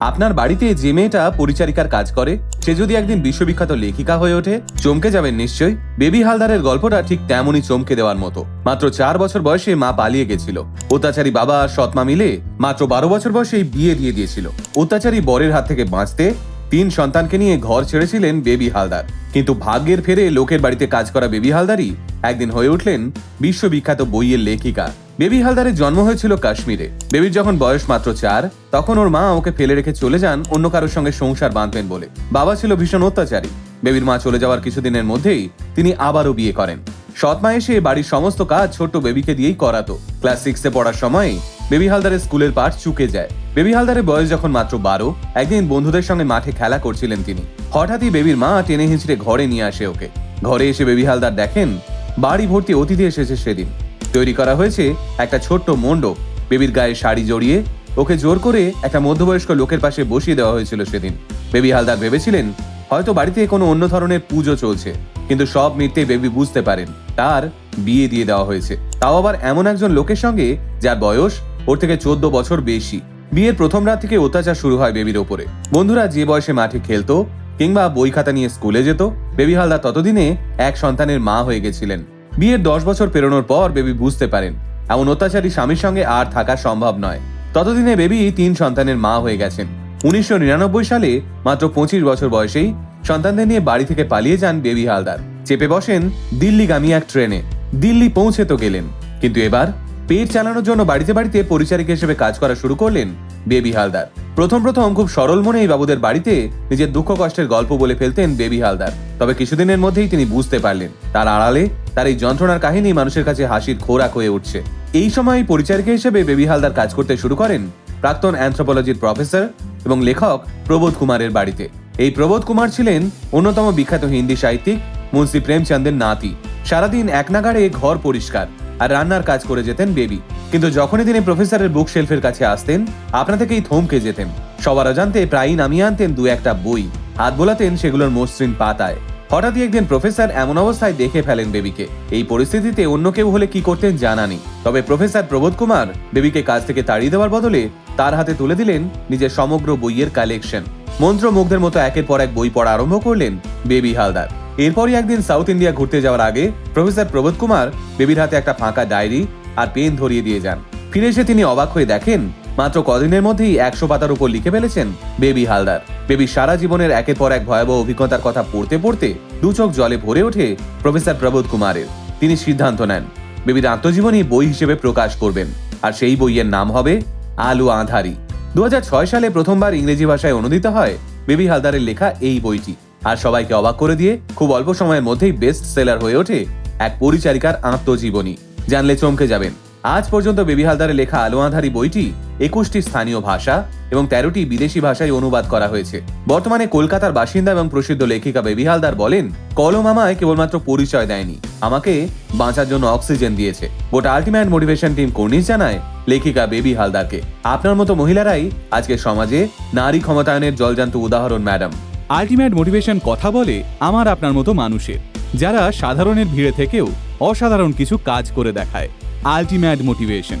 আপনার বাড়িতে যে মেয়েটা পরিচারিকার কাজ করে, সে যদি একদিন বিশ্ববিখ্যাত লেখিকা হয়ে ওঠে, চমকে যাবেন নিশ্চয়ই। বেবি হালদারের গল্পটা ঠিক তেমনই চমকে দেওয়ার মতো। মাত্র চার বছর বয়সে মা পালিয়ে গেছিল। অত্যাচারী বাবা আর সৎমা মিলে মাত্র বারো বছর বয়সেই বিয়ে দিয়ে দিয়েছিল। অত্যাচারী বরের হাত থেকে বাঁচতে তিন সন্তানকে নিয়ে ঘর ছেড়েছিলেন বেবি হালদার। কিন্তু ভাগ্যের ফেরে লোকের বাড়িতে কাজ করা বেবি হালদারই একদিন হয়ে উঠলেন বিশ্ববিখ্যাত বইয়ের লেখিকা। বেবি হালদারের জন্ম হয়েছিল কাশ্মীরে। বেবির যখন বয়স মাত্র চার, তখন ওর মা ওকে ফেলে রেখে চলে যান অন্য কারোর সঙ্গে সংসার বাঁধবেন বলে। বাবা ছিল ভীষণ অত্যাচারী। বেবির মা চলে যাওয়ার কিছুদিনের মধ্যেই তিনি আবারও বিয়ে করেন। সৎ মা এসে বাড়ির সমস্ত কাজ ছোট্ট বেবিকে দিয়েই করাতো। ক্লাস সিক্সে পড়ার সময় বেবি হালদারের স্কুলের পাঠ চুকে যায়। বেবি হালদারের বয়স যখন মাত্র বারো, একদিন বন্ধুদের সঙ্গে মাঠে খেলা করছিলেন তিনি। হঠাৎই বেবির মা টেনে হিঁচড়ে ঘরে নিয়ে আসে ওকে। ঘরে এসে বেবি হালদার দেখেন, বাড়ি ভর্তি অতিথি এসেছে সেদিন। তৈরি করা হয়েছে একটা ছোট্ট মণ্ডপ। বেবির গায়ে শাড়ি জড়িয়ে ওকে জোর করে একটা মধ্যবয়স্ক লোকের পাশে বসিয়ে দেওয়া হয়েছিল সেদিন। বেবি হালদার ভেবেছিলেন, হয়তো বাড়িতে কোনো অন্য ধরনের পুজো চলছে, কিন্তু সব মিটতে বেবি বুঝতে পারেন, তার বিয়ে দিয়ে দেওয়া হয়েছে। তাও আবার এমন একজন লোকের সঙ্গে যার বয়স ওর থেকে চোদ্দ বছর বেশি। বিয়ের প্রথম রাত থেকে অত্যাচার শুরু হয় বেবির ওপরে। বন্ধুরা যে বয়সে মাঠে খেলতো কিংবা বই খাতা নিয়ে স্কুলে যেত, বেবি হালদার ততদিনে এক সন্তানের মা হয়ে গেছিলেন। বিয়ের দশ বছর পেরোনোর পর বেবি বুঝতে পারেন, এমন অত্যাচারী স্বামীর সঙ্গে আর থাকা সম্ভব নয়। ততদিনে বেবি তিন সন্তানের মা হয়ে গেছেন। উনিশশো নিরানব্বই সালে মাত্র পঁচিশ বছর বয়সেই সন্তানদের নিয়ে বাড়ি থেকে পালিয়ে যান বেবি হালদার। চেপে বসেন দিল্লিগামী এক ট্রেনে। দিল্লি পৌঁছে তো গেলেন। কিন্তু এবার পেট চালানোর জন্য বাড়িতে বাড়িতে পরিচারিকা হিসেবে কাজ করা শুরু করলেন বেবি হালদার। প্রথম প্রথম খুব সরল মনে এই বাবুদের বাড়িতে নিজের দুঃখ কষ্টের গল্প বলে ফেলতেন বেবি হালদার। তবে কিছুদিনের মধ্যেই তিনি বুঝতে পারলেন, তার আড়ালে তার এই যন্ত্রণার কাহিনী মানুষের কাছে হাসির খোরাক হয়ে উঠছে। এই সময় পরিচারিকা হিসেবে বেবি হালদার কাজ করতে শুরু করেন প্রাক্তন অ্যান্থ্রোপোলজির প্রফেসর এবং লেখক প্রবোধ কুমারের বাড়িতে। এই প্রবোধ কুমার ছিলেন অন্যতম বিখ্যাত হিন্দি সাহিত্যিক মুন্সি প্রেমচন্দের নাতি। সারাদিন এক নাগাড়ে ঘর পরিষ্কার আর রান্নার কাজ করে যেতেন বেবি। কিন্তু যখনই তিনি প্রফেসরের বুক শেলফের কাছে আসতেন, আপনা থেকেই থমকে যেতেন। সবার অজান্তে প্রায়ই নামিয়ে আনতেন দু একটা বই। হাত বোলাতেন সেগুলোর মসৃণ পাতায়। হঠাৎই একদিন প্রফেসর এমন অবস্থায় দেখে ফেলেন বেবিকে। এই পরিস্থিতিতে অন্য কেউ হলে কি করতেন জানা নেই তবে প্রফেসর প্রবোধ কুমার বেবিকে কাজ থেকে তাড়িয়ে দেওয়ার বদলে তার হাতে তুলে দিলেন নিজের সমগ্র বইয়ের কালেকশন মন্ত্রমুগ্ধের মতো একের পর এক বই পড়া আরম্ভ করলেন বেবি হালদার। এরপরই একদিন সাউথ ইন্ডিয়া ঘুরতে যাওয়ার আগে প্রফেসর প্রবোধ কুমার বেবির হাতে একটা ফাঁকা ডায়েরি আর পেন ধরিয়ে দিয়ে যান। ফিরে এসে তিনি অবাক হয়ে দেখেন মাত্র কদিনের মধ্যেই একশো পাতার উপর লিখে ফেলেছেন বেবি হালদার। বেবি সারা জীবনের একের পর এক ভয়াবহ অভিজ্ঞতার কথা পড়তে পড়তে দু চোখ জলে ভরে ওঠে প্রফেসর প্রবোধ কুমারের। তিনি সিদ্ধান্ত নেন, বেবির আত্মজীবনী বই হিসেবে প্রকাশ করবেন। আর সেই বইয়ের নাম হবে আলু আধারি। দু সালে প্রথমবার ইংরেজি ভাষায় অনুদিত হয় বেবি হালদারের লেখা এই বইটি। আর সবাইকে অবাক করে দিয়ে খুব অল্প সময়ের মধ্যেই বেস্ট সেলার হয়ে ওঠে এক পরিচারিকার আত্মজীবনী। জানলে চমকে যাবেন। আজ পর্যন্ত বেবি হালদারের লেখা আলো আধারি বইটি একুশটি স্থানীয় ভাষা এবং তেরোটি বিদেশি ভাষায় অনুবাদ করা হয়েছে। বর্তমানে কলকাতার বাসিন্দা এবং প্রসিদ্ধ লেখিকা বেবি হালদার বলেন, কলম আমায় কেবলমাত্র পরিচয় দেয়নি। আমাকে বাঁচার জন্য অক্সিজেন দিয়েছে। গোটা আলটিমেট মোটিভেশন টিম কর্নিশ জানায় লেখিকা বেবি হালদারকে, আপনার মতো মহিলারাই আজকে সমাজে নারী ক্ষমতায়নের জলজান্ত উদাহরণ, ম্যাডাম। আলটিমেট মোটিভেশন কথা বলে আমার আপনার মতো মানুষের, যারা সাধারণের ভিড়ে থেকেও অসাধারণ কিছু কাজ করে দেখায়। Ultimate motivation.